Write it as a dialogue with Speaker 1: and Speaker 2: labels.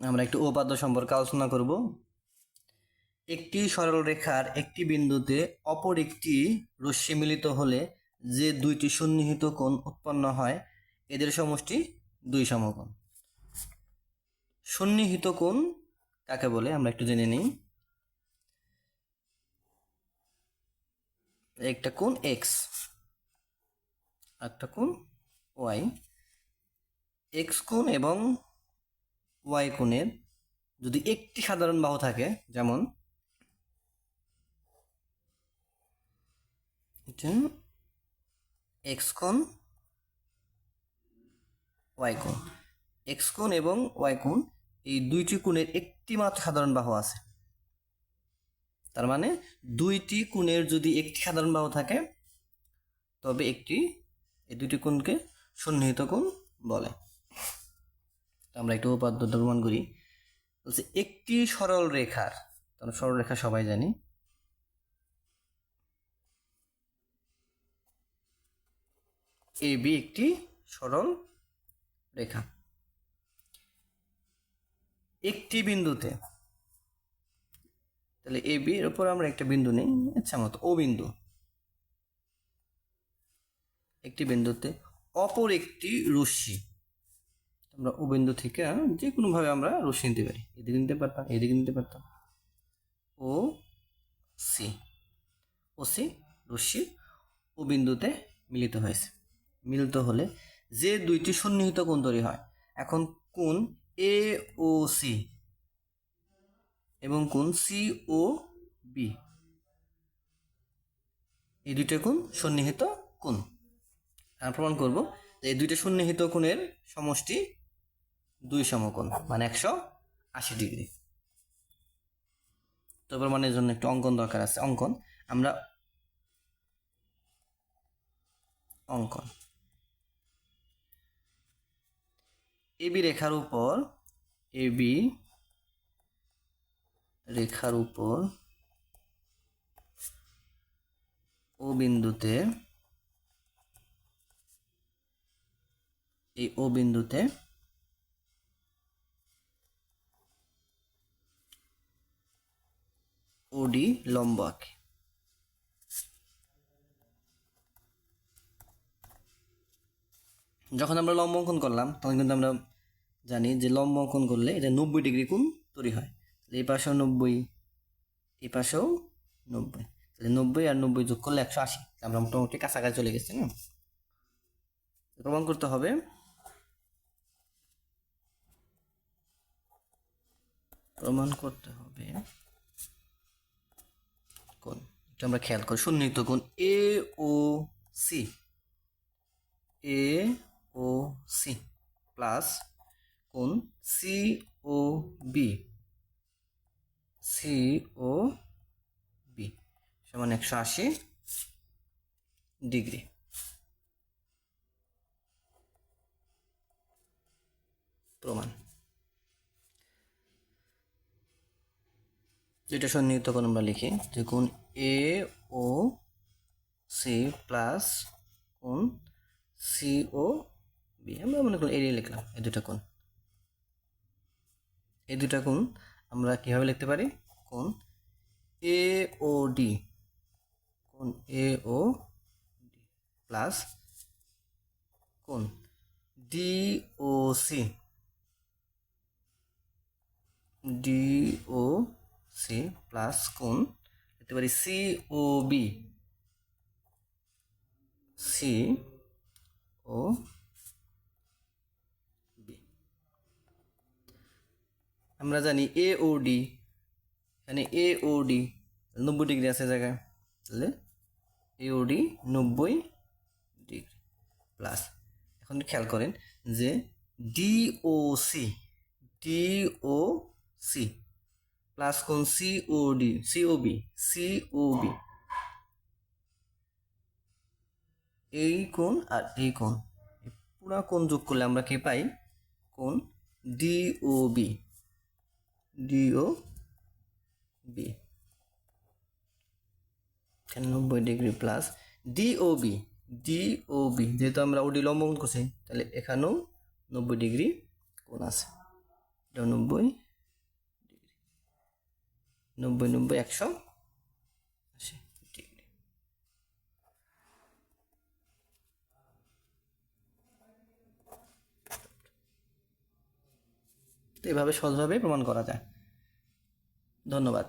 Speaker 1: আমরা একটু উপাদ্য সম্পর্কে আলোচনা করব। একটি সরল রেখার একটি বিন্দুতে অপর একটি রশ্মি মিলিত হলে যে দুইটি সন্নিহিত কোণ উৎপন্ন হয়, এদের সমষ্টি দুই সমকোণ। সন্নিহিত কোণ কাকে বলে? আমরা একটু জেনে নিই। একটা কোণ এক্স একটা কোণ ওয়াই এক্স কোণ এবং ওয়াই কোণের যদি একটি সাধারণ বাহু থাকে, যেমন এক্স কোণ ওয়াই কোণ। এক্স কোণ এবং ওয়াই কোণ, এই দুইটি কোণের একটি মাত্র সাধারণ বাহু আছে। তার মানে দুইটি কোণের যদি একটি সাধারণ বাহু থাকে, তবে একটি, এই দুইটি কোণকে সন্নিহিত কোণ বলে। আমরা একটু উপাদ্য প্রমাণ করি। বলছে, একটি সরল রেখার সরল রেখা সবাই জানি। এ, বি একটি সরল রেখা। একটি বিন্দুতে। তাহলে এ, বি এর উপর আমরা একটা বিন্দু নেই। আচ্ছা মতো, ও বিন্দু। একটি বিন্দুতে অপর একটি রশ্মি। আমরা ও বিন্দু থেকে যে কোনোভাবে আমরা রশ্মি নিতে পারি। এদিকে নিতে পারতাম, এদিকে নিতে পারতাম। ও সি। ও সি রশ্মি ও বিন্দুতে মিলিত হয়েছে। মিলিত হলে যে দুইটি সন্নিহিত কোণ তৈরি হয়, এখন কোন এ ও সি এবং কোন সি ও বি। এই দুইটা কোণ সন্নিহিত কোণ। আমরা প্রমাণ করব যে এই দুইটা সন্নিহিত কোণের সমষ্টি দুই সমকোণ মানে একশো আশি ডিগ্রি। তো প্রমাণের জন্য একটু অঙ্কন দরকার আছে। অঙ্কন, আমরা অঙ্কন। এবি রেখার উপর এবি রেখার উপর ও বিন্দুতে, এই ও বিন্দুতে ওডি লম্ব যখন আমরা লম্ব অঙ্কন করলাম, তখন কিন্তু আমরা জানি যে লম্ব অঙ্কন করলে এটা নব্বই ডিগ্রি কোণ তৈরি হয়। এই পাশেও নব্বই, এই পাশেও নব্বই। তাহলে নব্বই আর নব্বই যোগ করলে একশো আশি। আমরা মোটামুটি কাছাকাছি চলে গেছি, না? প্রমাণ করতে হবে। প্রমাণ করতে হবে। কোন এটা আমরা খেয়াল করি। সন্নিহিত কোণ A O C A O C plus কোণ C O B C O B সমান একশো আশি ডিগ্রি। প্রমাণ। যেটা সন্নিহিত কোণ আমরা লিখি যে কোণ এ ও সি প্লাস কোণ সি ও বি আমরা মনে করি এড়িয়ে লিখলাম এই দুটা কোণ। এই দুটা কোণ আমরা কীভাবে লিখতে পারি? কোণ এ ও ডি কোণ এ ও ডি প্লাস কোণ D O C D O C plus কোণ, লিখতে পারি C O B C O B আমরা জানি এ ও ডি এখানে এ ও ডি নব্বই ডিগ্রি আছে জায়গায়, তাহলে এ ও ডি নব্বই ডিগ্রি প্লাস এখন খেয়াল করেন যে D O C D O C plus কোন বি সি ও বি এই কোণ আর এই এই পুরা কোণ যোগ করলে আমরা কি পাই? কোণ D O B D O নব্বই degree plus D O B D O B যেহেতু আমরা ওডি লম্বন করছি, তাহলে এখানেও নব্বই ডিগ্রি কোণ আছে। এটা নব্বই নব্বই নব্বই একশো আশি তো এভাবে সহজভাবে প্রমাণ করা যায়। ধন্যবাদ।